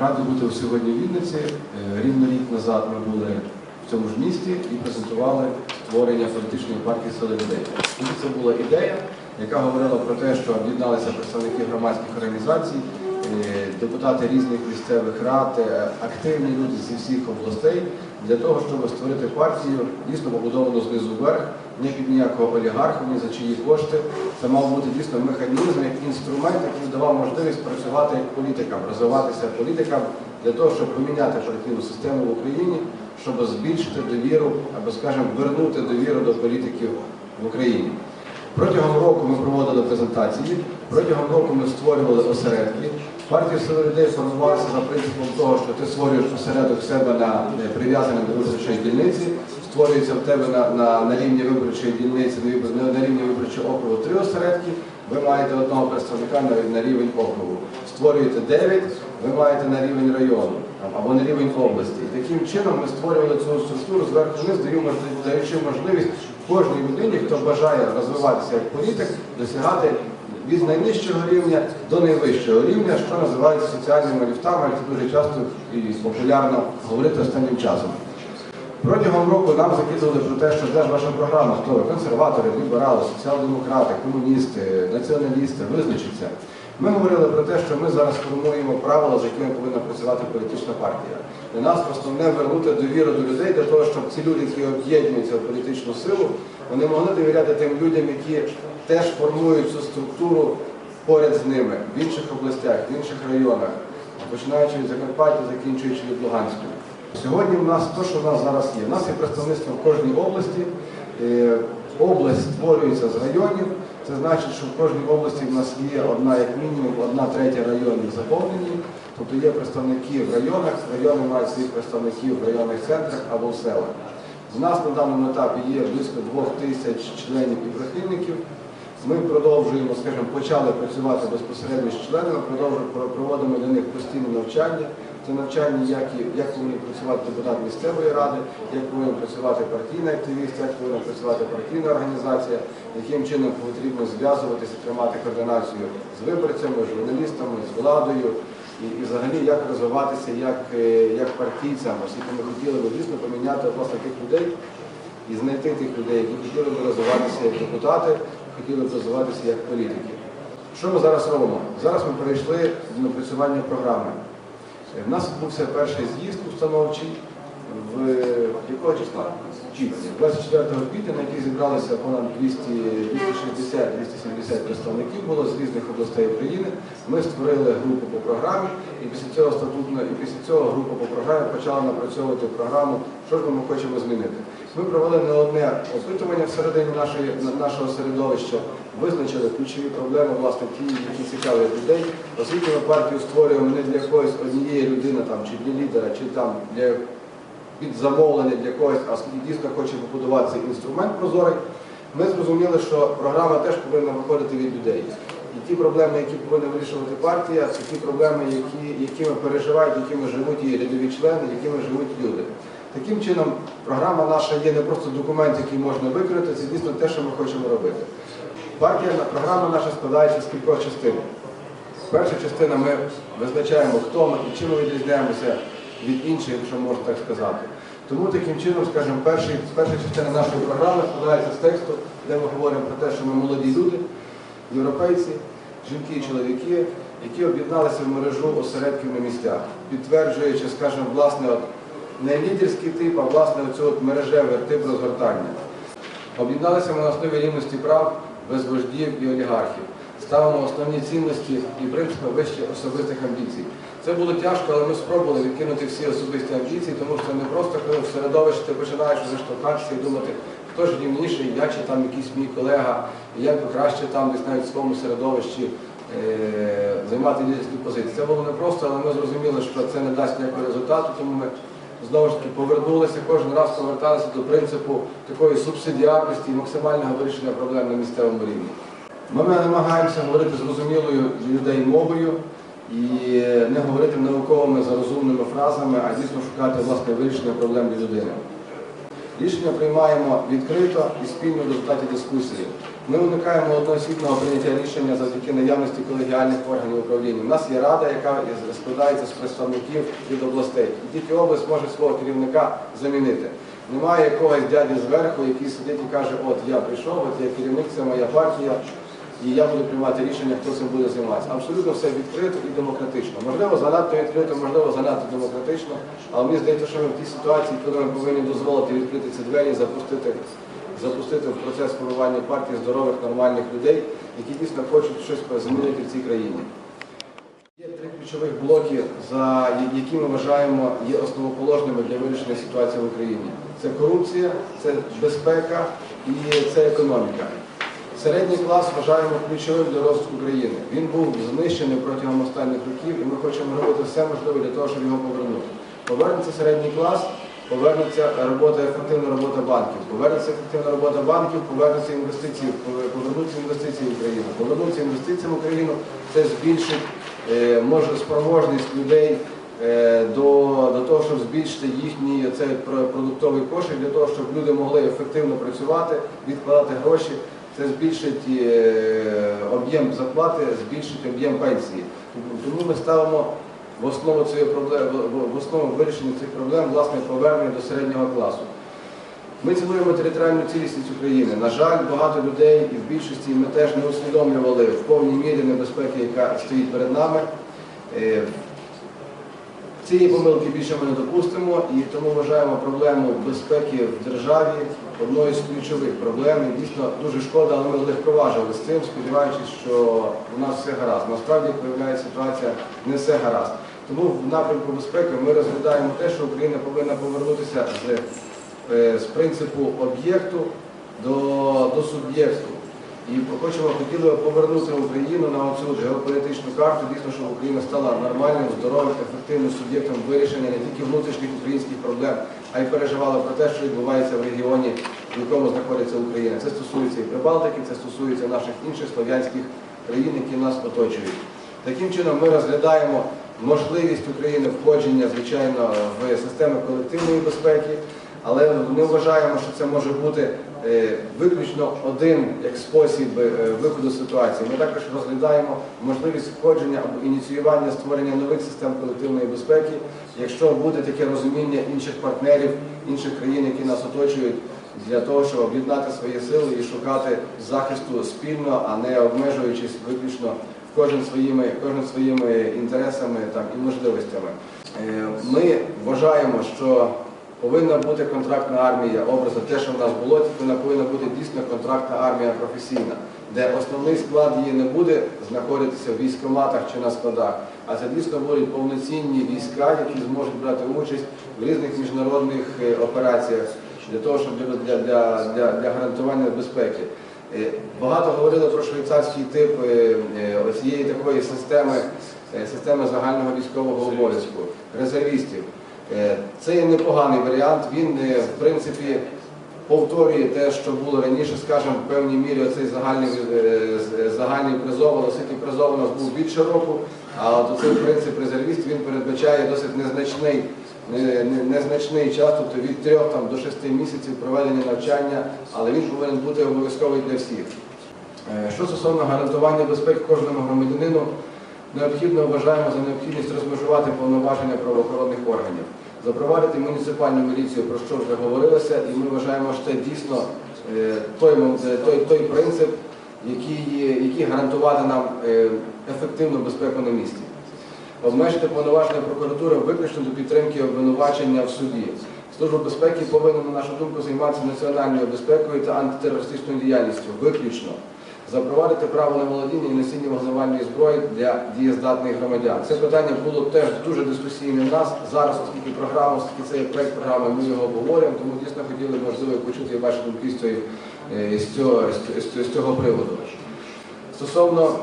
Радий бути сьогодні в Вінниці. Е, Рівно рік назад ми були в цьому ж місті і презентували створення політичної партії «Сили людей». І це була ідея, яка говорила про те, що об'єдналися представники громадських організацій, е, депутати різних місцевих рад, е, активні люди зі всіх областей для того, щоб створити партію, дійсно побудовану знизу вверх, не під ніякого олігарха, ні за чиї кошти. Це мав бути дійсно механізм, як інструмент, який давав можливість працювати політикам, розвиватися політикам для того, щоб поміняти партійну систему в Україні, щоб збільшити довіру або, скажімо, вернути довіру до політиків в Україні. Протягом року ми проводили презентації, протягом року ми створювали осередки. Партія «Сили людей формувалася за принципом того, що ти створюєш осередок себе на прив'язаний до виборчої дільниці, створюється в тебе на, на, на рівні виборчої дільниці, на, на рівні виборчого округу три осередки, ви маєте одного представника на, на рівень округу. Створюєте дев'ять, ви маєте на рівень району або на рівень області. І таким чином ми створювали цю структуру зверху вниз, даю даючи можливість кожній людині, хто бажає розвиватися як політик, досягати від найнижчого рівня до найвищого рівня, що називається соціальними ліфтами, як це дуже часто і популярно говорити останнім часом. Протягом року нам закидували про те, що де ж ваша програма, хто ви, консерватори, ліберали, соціал-демократи, комуністи, націоналісти, визначиться. Ми говорили про те, що ми зараз формуємо правила, за якими повинна працювати політична партія. Для нас основне вернути довіру до людей для того, щоб ці люди, які об'єднуються в політичну силу, вони могли довіряти тим людям, які теж формують цю структуру поряд з ними в інших областях, в інших районах, починаючи від Закарпаття, закінчуючи від Луганської. Сьогодні в нас те, що в нас зараз є. У нас є представництво в кожній області. Е, Область створюється з районів. Це значить, що в кожній області в нас є одна, як мінімум, одна третя районів заповнені. Тобто є представники в районах, райони мають своїх представників в районних центрах або в селах. У нас на даному етапі є близько двох тисяч членів і прихильників. Ми продовжуємо, скажімо, почали працювати безпосередньо з членами, проводимо для них постійне навчання. Це навчання, як, як повинні працювати депутат місцевої ради, як повинен працювати партійний активіст, як повинна працювати партійна організація, яким чином потрібно зв'язуватися, тримати координацію з виборцями, журналістами, з владою і, і взагалі як розвиватися як, е, як партійцям, оскільки ми хотіли би дійсно поміняти власне тих людей і знайти тих людей, які хотіли б розвиватися як депутати, хотіли б розвиватися як політики. Що ми зараз робимо? Зараз ми перейшли до напрацювання програми. В нас відбувся перший з'їзд установчий в якого числа? Квітня. 24 квітня, на який зібралися понад 260-270 представників було з різних областей України. Ми створили групу по програмі, і після цього статутно, і після цього група по програмі почала напрацьовувати програму, що ж ми хочемо змінити. Ми провели не одне опитування всередині нашої, нашого середовища, визначили ключові проблеми, власне, ті, які цікавлять людей. Оскільки ми партію створюємо не для якоїсь однієї людини, там, чи для лідера, чи там для під замовлення для когось, а дійсно хоче побудувати цей інструмент прозорий, ми зрозуміли, що програма теж повинна виходити від людей. І ті проблеми, які повинна вирішувати партія, це ті проблеми, які, якими переживають, якими живуть її рядові члени, якими живуть люди. Таким чином, програма наша є не просто документ, який можна викрити, це дійсно те, що ми хочемо робити. Партія, програма наша складається з кількох частин. Перша частина ми визначаємо, хто ми і чим ми відрізняємося від інших, якщо можна так сказати. Тому таким чином, скажімо, перший, перша частина нашої програми складається з тексту, де ми говоримо про те, що ми молоді люди, європейці, жінки і чоловіки, які об'єдналися в мережу осередків на місцях, підтверджуючи, скажімо, власне, от, не лідерський тип, а власне оцю от мережевий тип розгортання. Об'єдналися ми на основі рівності прав без вождів і олігархів. Ставимо основні цінності і принципи вище особистих амбіцій. Це було тяжко, але ми спробували відкинути всі особисті амбіції, тому що це не просто коли в середовищі ти починаєш вже штовхатися і думати, хто ж рівніший, я чи там якийсь мій колега, як би краще там десь навіть в своєму середовищі е, займати лідерські позиції. Це було непросто, але ми зрозуміли, що це не дасть ніякого результату, тому ми знову ж таки повернулися, кожен раз поверталися до принципу такої субсидіарності і максимального вирішення проблем на місцевому рівні. Ми намагаємося говорити зрозумілою людей мовою і не говорити науковими зарозумними фразами, а дійсно шукати власне вирішення проблем для людини. Рішення приймаємо відкрито і спільно в результаті дискусії. Ми уникаємо одноосібного прийняття рішення завдяки наявності колегіальних органів управління. У нас є рада, яка складається з представників від областей. І тільки область може свого керівника замінити. Немає якогось дяді зверху, який сидить і каже, от я прийшов, от я керівник, це моя партія, і я буду приймати рішення, хто цим буде займатися. Абсолютно все відкрито і демократично. Можливо, занадто відкрито, можливо, занадто демократично, але мені здається, що ми в тій ситуації, коли ми повинні дозволити відкрити ці двері, запустити, запустити в процес формування партії здорових, нормальних людей, які дійсно хочуть щось змінити в цій країні. Є три ключових блоки, за які ми вважаємо є основоположними для вирішення ситуації в Україні. Це корупція, це безпека і це економіка. Середній клас вважаємо ключовим для розвитку країни. Він був знищений протягом останніх років, і ми хочемо робити все можливе для того, щоб його повернути. Повернеться середній клас, повернеться робота, ефективна робота банків, повернеться ефективна робота банків, повернуться інвестиції, повернуться інвестиції в Україну. Повернуться інвестиціям в Україну, це збільшить е, може спроможність людей е, до, до того, щоб збільшити їхній цей про- продуктовий кошик, для того, щоб люди могли ефективно працювати, відкладати гроші. Це збільшить е, об'єм зарплати, збільшить об'єм пенсії. Тому ми ставимо в основу цієї проблеми, в основу вирішення цих проблем власне повернення до середнього класу. Ми цінуємо територіальну цілісність України. На жаль, багато людей і в більшості ми теж не усвідомлювали в повній мірі небезпеки, яка стоїть перед нами. Е, Цієї помилки більше ми не допустимо і тому вважаємо проблему безпеки в державі одною з ключових проблем. Дійсно дуже шкода, але ми легковажили з цим, сподіваючись, що у нас все гаразд. Насправді, як виявляється ситуація, не все гаразд. Тому в напрямку безпеки ми розглядаємо те, що Україна повинна повернутися з, е, з принципу об'єкту до, до суб'єкту. І хочемо хотіли повернути Україну на оцю геополітичну карту, дійсно, щоб Україна стала нормальним, здоровим, ефективним суб'єктом вирішення не тільки внутрішніх українських проблем, а й переживала про те, що відбувається в регіоні, в якому знаходиться Україна. Це стосується і Прибалтики, це стосується наших інших слов'янських країн, які нас оточують. Таким чином ми розглядаємо можливість України входження, звичайно, в системи колективної безпеки, але не вважаємо, що це може бути е, виключно один як спосіб е, виходу ситуації. Ми також розглядаємо можливість входження або ініціювання створення нових систем колективної безпеки, якщо буде таке розуміння інших партнерів, інших країн, які нас оточують, для того, щоб об'єднати свої сили і шукати захисту спільно, а не обмежуючись виключно кожен своїми, кожен своїми інтересами там, і можливостями. Е, Ми вважаємо, що повинна бути контрактна армія, образно те, що в нас було, вона повинна бути дійсно контрактна армія професійна, де основний склад її не буде знаходитися в військоматах чи на складах, а це дійсно будуть повноцінні війська, які зможуть брати участь в різних міжнародних е, операціях для того, щоб для, для, для, для гарантування безпеки. Е, Багато говорили про швейцарський тип е, е, цієї такої системи, системи загального військового обов'язку, резервістів. Це є непоганий варіант. Він, в принципі, повторює те, що було раніше, скажімо, в певній мірі оцей загальний, загальний призов, оскільки призов у нас був більше року, а от оцей принцип резервіст він передбачає досить незначний, не- не- незначний час, тобто від 3 там, до 6 місяців проведення навчання, але він повинен бути обов'язковий для всіх. Е, Що стосовно гарантування безпеки кожному громадянину, необхідно вважаємо за необхідність розмежувати повноваження правоохоронних органів, запровадити муніципальну міліцію, про що вже говорилося, і ми вважаємо, що це дійсно е, той, е, той, той принцип, який, який гарантувати нам ефективну безпеку на місці. Обмежити повноваження прокуратури виключно до підтримки обвинувачення в суді. Служба безпеки повинна, на нашу думку, займатися національною безпекою та антитерористичною діяльністю, виключно. Запровадити право на володіння і носіння вогневальної зброї для дієздатних громадян. Це питання було теж дуже дискусійне в нас. Зараз, оскільки програма, оскільки це є проект програми, ми його обговорюємо, тому дійсно хотіли б, можливо почути ваші думки з, е, цього, з, цього- з цього приводу. Стосовно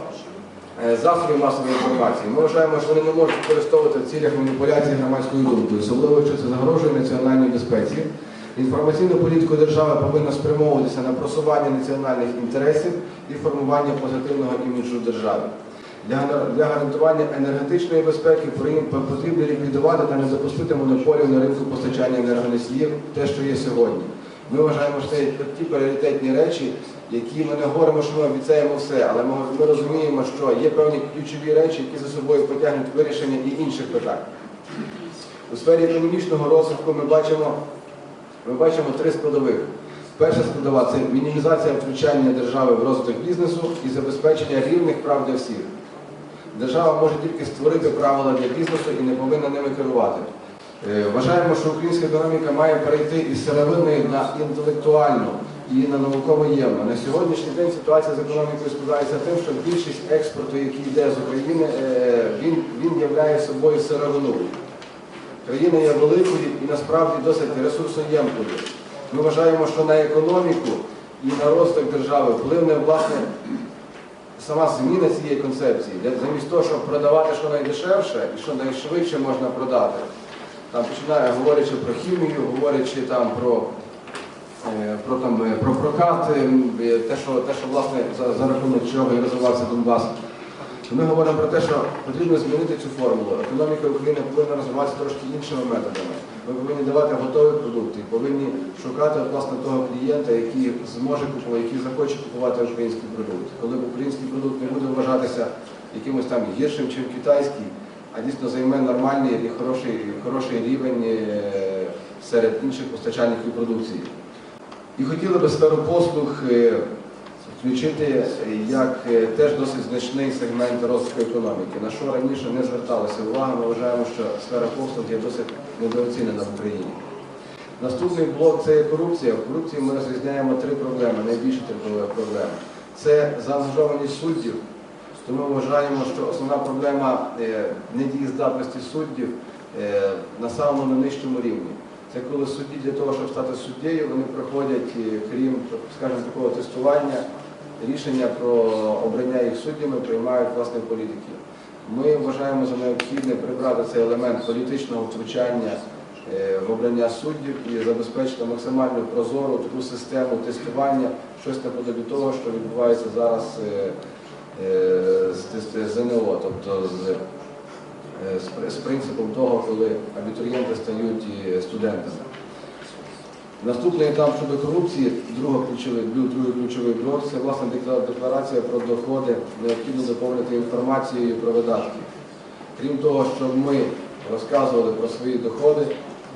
засобів масової інформації. Ми вважаємо, що вони не можуть використовувати в цілях маніпуляції громадською думкою, особливо якщо це загрожує національній безпеці. Інформаційну політику держави повинна спрямовуватися на просування національних інтересів і формування позитивного іміджу держави. Для, гарантування енергетичної безпеки потрібно ліквідувати та не допустити монополію на ринку постачання енергоносіїв, те, що є сьогодні. Ми вважаємо, що це ті пріоритетні речі, які ми не говоримо, що ми обіцяємо все, але ми, ми розуміємо, що є певні ключові речі, які за собою потягнуть вирішення і інших питань. У сфері економічного розвитку ми бачимо, ми бачимо три складових. Перша складова це мінімізація втручання держави в розвиток бізнесу і забезпечення рівних прав для всіх. Держава може тільки створити правила для бізнесу і не повинна ними керувати. Е, Вважаємо, що українська економіка має перейти із сировинної на інтелектуальну і на науково-ємну. На сьогоднішній день ситуація з економікою складається тим, що більшість експорту, який йде з України, е, він, він являє собою сировину. Країна є великою і насправді досить ресурсоємкою. Ми вважаємо, що на економіку і на розвиток держави впливне власне сама зміна цієї концепції. Замість того, щоб продавати що найдешевше і що найшвидше можна продати. Там починає говорячи про хімію, говорячи там про, про, там, е, про прокат, е, е, те, що, те, що власне за, за рахунок чого і розвивався Донбас. Ми говоримо про те, що потрібно змінити цю формулу. Економіка України повинна розвиватися трошки іншими методами. Ми повинні давати готові продукти, повинні шукати власне того клієнта, який зможе купувати, який захоче купувати український продукт. Коли український продукт не буде вважатися якимось там гіршим, ніж китайський, а дійсно займе нормальний і хороший, хороший рівень е, серед інших постачальників продукції. І хотіли би сферу послуг е, включити е, як е, теж досить значний сегмент розвитку економіки, на що раніше не зверталися увага. Ми вважаємо, що сфера послуг є досить недооцінена в Україні. Наступний блок це корупція. В корупції ми розрізняємо три проблеми, найбільші три проблеми. Це заангажованість суддів. Тому ми вважаємо, що основна проблема недієздатності суддів на самому найнижчому рівні. Це коли судді для того, щоб стати суддєю, вони проходять, е, крім, скажімо, такого тестування, рішення про обрання їх суддями приймають власне політики. Ми вважаємо за необхідне прибрати цей елемент політичного втручання е, в обрання суддів і забезпечити максимально прозору таку систему тестування, щось наподобі того, що відбувається зараз е, з, ЗНО, тобто з, з, принципом того, коли абітурієнти стають студентами. Наступний етап щодо корупції, друга ключовий, другий ключовий блок, це власне декларація про доходи, необхідно доповнити інформацією про видатки. Крім того, щоб ми розказували про свої доходи,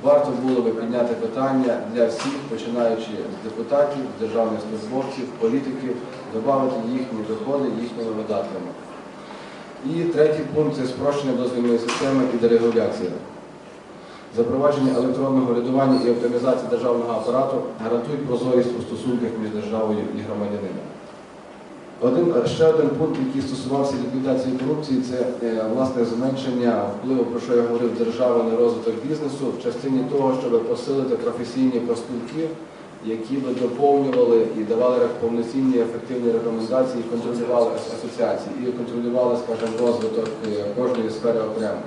варто було би підняти питання для всіх, починаючи з депутатів, державних службовців, політиків, додати їхні доходи їхніми видатками. І третій пункт це спрощення дозвільної системи і дерегуляція. Запровадження електронного рядування і оптимізація державного апарату гарантують прозорість у стосунках між державою і громадянином. Один, ще один пункт, який стосувався ліквідації корупції, це е, власне зменшення впливу, про що я говорив, держави на розвиток бізнесу в частині того, щоб посилити професійні профспілки, які би доповнювали і давали повноцінні ефективні рекомендації, і контролювали асоціації і контролювали, скажімо, розвиток е, кожної сфери окремо.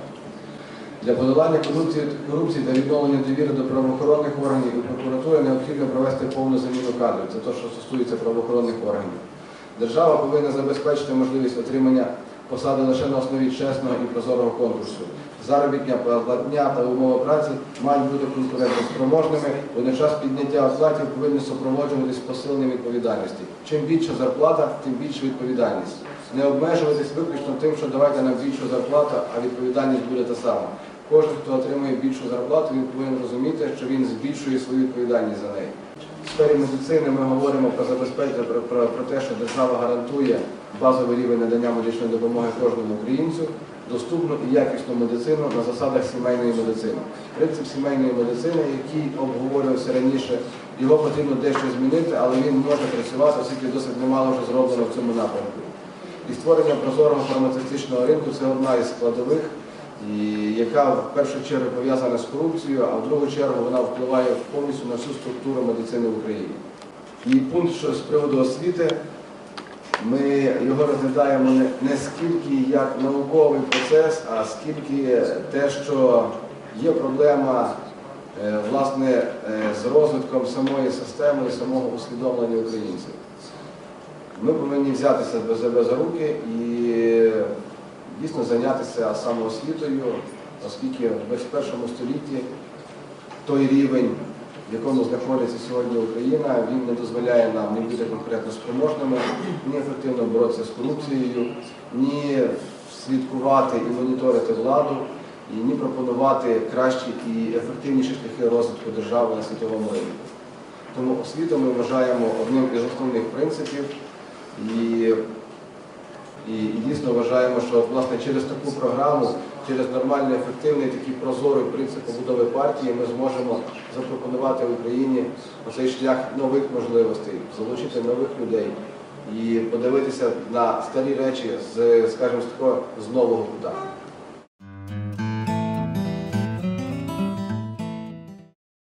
Для подолання корупції, корупції та відновлення довіри до правоохоронних органів і прокуратури необхідно провести повну заміну кадрів. Це те, що стосується правоохоронних органів. Держава повинна забезпечити можливість отримання посади лише на основі чесного і прозорого конкурсу. Заробітня платня та умови праці мають бути конкурентоспроможними, водночас підняття оплатів повинні супроводжуватись посиленням відповідальності. Чим більша зарплата, тим більша відповідальність. Не обмежуватись виключно тим, що давайте нам більшу зарплату, а відповідальність буде та сама. Кожен, хто отримує більшу зарплату, він повинен розуміти, що він збільшує свою відповідальність за неї. В сфері медицини ми говоримо про забезпечення, про, про, про те, що держава гарантує базовий рівень надання медичної допомоги кожному українцю, доступну і якісну медицину на засадах сімейної медицини. Принцип сімейної медицини, який обговорювався раніше, його потрібно дещо змінити, але він може працювати, оскільки досить немало вже зроблено в цьому напрямку. І створення прозорого фармацевтичного ринку це одна із складових, яка в першу чергу пов'язана з корупцією, а в другу чергу вона впливає повністю на всю структуру медицини в Україні. І пункт що з приводу освіти, ми його розглядаємо не, не скільки як науковий процес, а скільки те, що є проблема е, власне е, з розвитком самої системи і самого усвідомлення українців. Ми повинні взятися до себе за руки і дійсно зайнятися самоосвітою, оскільки в 21 столітті той рівень в якому знаходиться сьогодні Україна, він не дозволяє нам ні бути конкурентно спроможними, ні ефективно боротися з корупцією, ні слідкувати і моніторити владу, і ні пропонувати кращі і ефективніші шляхи розвитку держави на світовому ринку. Тому освіту ми вважаємо одним із основних принципів і і, і дійсно вважаємо, що власне через таку програму, через нормальний, ефективний, такий прозорий принцип побудови партії ми зможемо запропонувати Україні цей шлях нових можливостей, залучити нових людей і подивитися на старі речі з, скажімо, з такого з нового кута.